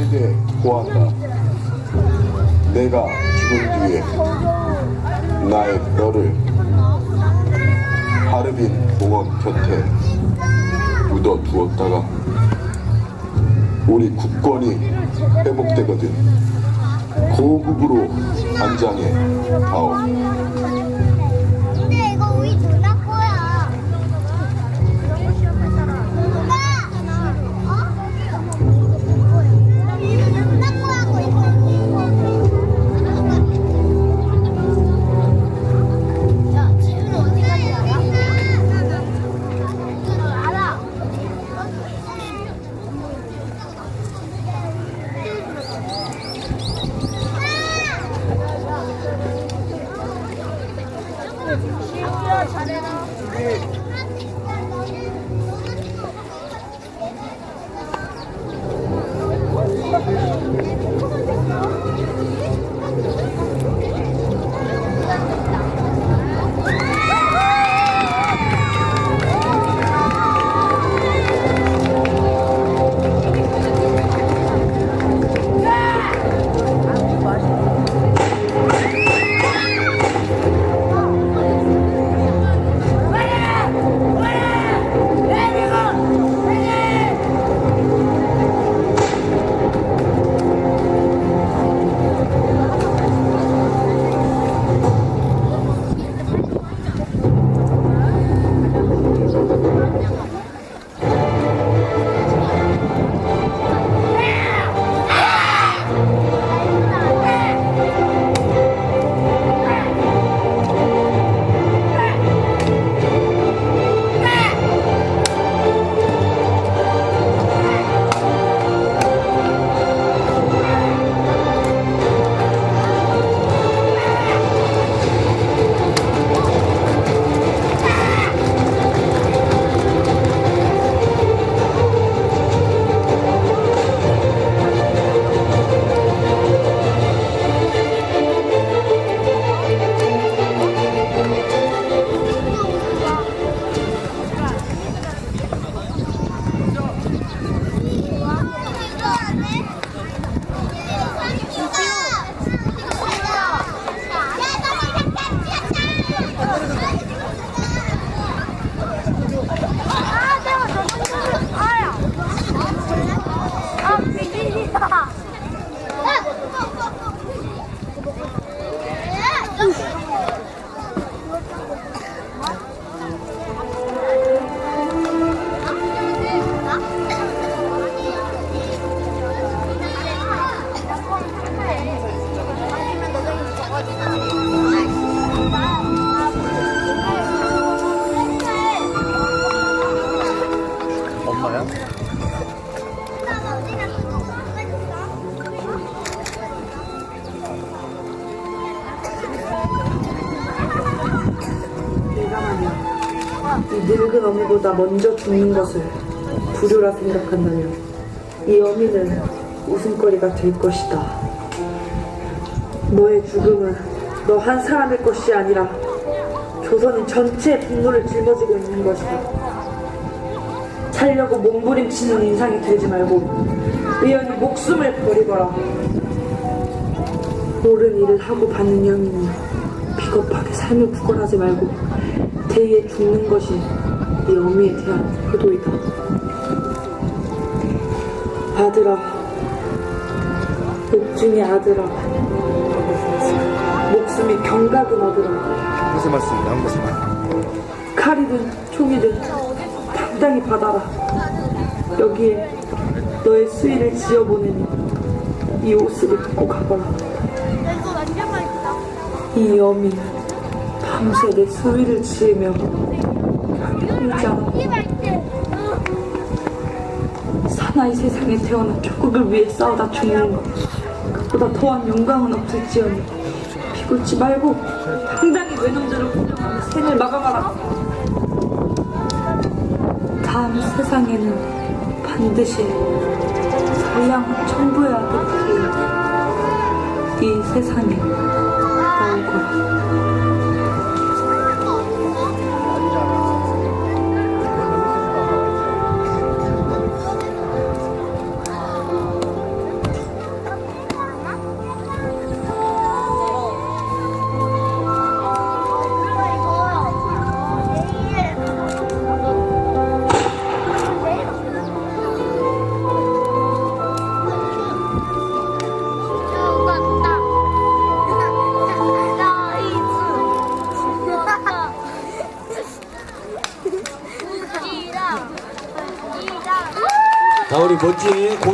동포에게 고한다. 내가 죽은 뒤에 나의 뼈를 하르빈 공원 곁에 묻어 두었다가 우리 국권이 회복되거든 고국으로 안장해 다오. 근데 이거 우리 누나 잘해라. 이 늙은 어미보다 먼저 죽는 것을 불효라 생각한다면 이 어미는 웃음거리가 될 것이다. 너의 죽음은 너 한 사람의 것이 아니라 조선인 전체의 분노를 짊어지고 있는 것이다. 살려고 몸부림치는 인상이 되지 말고 의연히 목숨을 버리거라. 옳은 일을 하고 받는 영이니 비겁하게 삶을 구걸하지 말고 대의에 죽는 것이 네 어미에 대한 효도이다. 아들아, 옥중의 아들아, 목숨이 경각은 얻으라. 무슨 말씀이야? 무슨 말? 칼이든 총이든 당당히 받아라. 여기에 너의 수의를 지어보내니 이 옷을 입고 가거라. 이 어미는 밤새 내 수위를 지으며 맛있지? 사나이 세상에 태어나 조국을 위해 싸우다 죽는 것. 그보다 더한 영광은 없을지언니 비굴지 말고 당당히 외놈들을 호령하며 생을 마감하라. 다음 세상에는 반드시 선량한 청부의 아들이 이 세상에 우리 멋진 공연